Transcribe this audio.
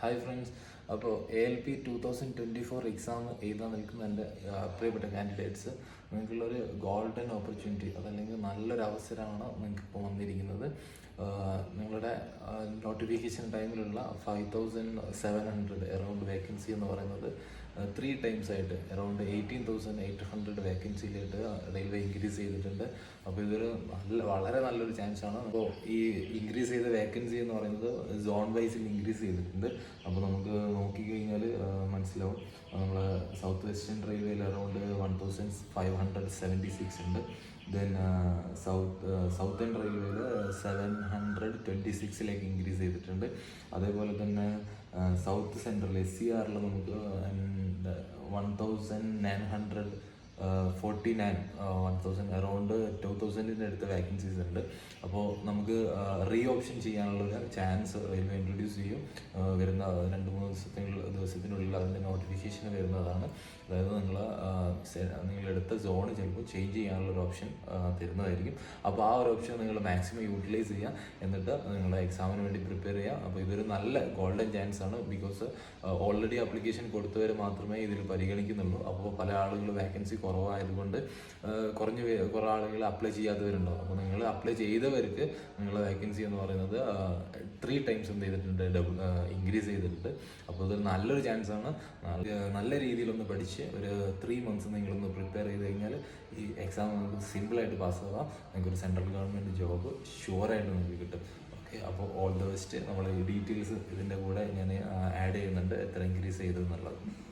Hi friends അപ്പോൾ A L P two thousand twenty four exam എഴുതാൻ നിൽക്കുന്ന എന്റെ പ്രിയപ്പെട്ട കാൻഡിഡേറ്റ്സ് നിങ്ങൾക്കുള്ളൊരു ഗോൾഡൻ ഓപ്പർച്യൂണിറ്റി അതല്ലെങ്കിൽ നല്ലൊരു അവസരമാണ് നിങ്ങൾക്ക് ഇപ്പോൾ വന്നിരിക്കുന്നത്. നിങ്ങളുടെ notification ടൈമിലുള്ള five thousand seven hundred around vacancy എന്ന് പറയുന്നത് ത്രീ ടൈംസ് ആയിട്ട് around eighteen thousand eight hundred വേക്കൻസിയിലായിട്ട് railway increase ചെയ്തിട്ടുണ്ട്. അപ്പോൾ ഇതൊരു നല്ല വളരെ നല്ലൊരു ചാൻസ് ആണ്. അപ്പോൾ ഈ ഇൻക്രീസ് ചെയ്ത വേക്കൻസി എന്ന് പറയുന്നത് സോൺ വൈസിൽ ഇൻക്രീസ് ചെയ്തിട്ടുണ്ട്. അപ്പോൾ നമുക്ക് നോക്കിക്കഴിഞ്ഞാൽ മനസ്സിലാവും. നമ്മൾ സൗത്ത് വെസ്റ്റേൺ റെയിൽവേയിൽ around thousand five hundred seventy six ഉണ്ട് ദെൻ സൗത്ത് സൗത്തേൺ റെയിൽവേയിൽ സെവൻ ഹൺഡ്രഡ് ട്വന്റി സിക്സിലേക്ക് ഇൻക്രീസ് ചെയ്തിട്ടുണ്ട്. അതേപോലെ തന്നെ സൗത്ത് സെൻട്രൽ എസ് സി ആറിൽ നമുക്ക് one thousand nine hundred forty nine one thousand around two തൗസൻഡിന്റെ അടുത്ത് വാക്കൻസീസ് ഉണ്ട്. അപ്പോൾ നമുക്ക് റീ ഓപ്ഷൻ ചെയ്യാനുള്ളൊരു ചാൻസ് റെയിൽവേ ഇൻട്രൊഡ്യൂസ് ചെയ്യും. വരുന്ന രണ്ട് മൂന്ന് ദിവസത്തിനുള്ള ദിവസത്തിനുള്ളിൽ അതിന്റെ നോട്ടിഫിക്കേഷൻ വരുന്നതാണ്. അതായത് നിങ്ങൾ നിങ്ങളെടുത്ത സോൺ ചിലപ്പോൾ ചേഞ്ച് ചെയ്യാനുള്ളൊരു ഓപ്ഷൻ തരുന്നതായിരിക്കും. അപ്പോൾ ആ ഒരു ഓപ്ഷൻ നിങ്ങൾ മാക്സിമം യൂട്ടിലൈസ് ചെയ്യുക. എന്നിട്ട് നിങ്ങളുടെ എക്സാമിന് വേണ്ടി പ്രിപ്പയർ ചെയ്യുക. അപ്പോൾ ഇതൊരു നല്ല ഗോൾഡൻ ചാൻസ് ആണ് ബിക്കോസ് ഓൾറെഡി അപ്ലിക്കേഷൻ കൊടുത്തവർ മാത്രമേ ഇതിൽ പരിഗണിക്കുന്നുള്ളൂ. അപ്പോൾ പല ആളുകൾ വേക്കൻസി കുറവായതുകൊണ്ട് കുറഞ്ഞ കുറേ ആളുകൾ അപ്ലൈ ചെയ്യാത്തവരുണ്ടാവും. അപ്പോൾ നിങ്ങൾ അപ്ലൈ ചെയ്തവർക്ക് നിങ്ങളുടെ വേക്കൻസി എന്ന് പറയുന്നത് ത്രീ ടൈംസ് എന്ത് ചെയ്തിട്ടുണ്ട് ഡബിൾ ഇൻക്രീസ് ചെയ്തിട്ടുണ്ട്. അപ്പോൾ ഇതൊരു നല്ലൊരു ചാൻസ് ആണ്. നല്ല- രീതിയിലൊന്ന് പഠിച്ച് ഒരു ത്രീ മന്ത്സ് നിങ്ങളൊന്ന് പ്രിപ്പയർ ചെയ്ത് കഴിഞ്ഞാൽ ഈ എക്സാം നമുക്ക് സിമ്പിളായിട്ട് നിങ്ങൾക്ക് ഒരു സെൻട്രൽ ഗവൺമെന്റ് ജോബ് ഷുവറായിട്ട് നിങ്ങൾക്ക് കിട്ടും. ഓക്കെ അപ്പോൾ ഓൾ ദ ബെസ്റ്റ് നമ്മൾ ഡീറ്റെയിൽസ് ഇതിന്റെ കൂടെ ഞാൻ ആഡ് ചെയ്യുന്നുണ്ട് എത്ര ഇൻക്രീസ് ചെയ്തു എന്നുള്ളത്.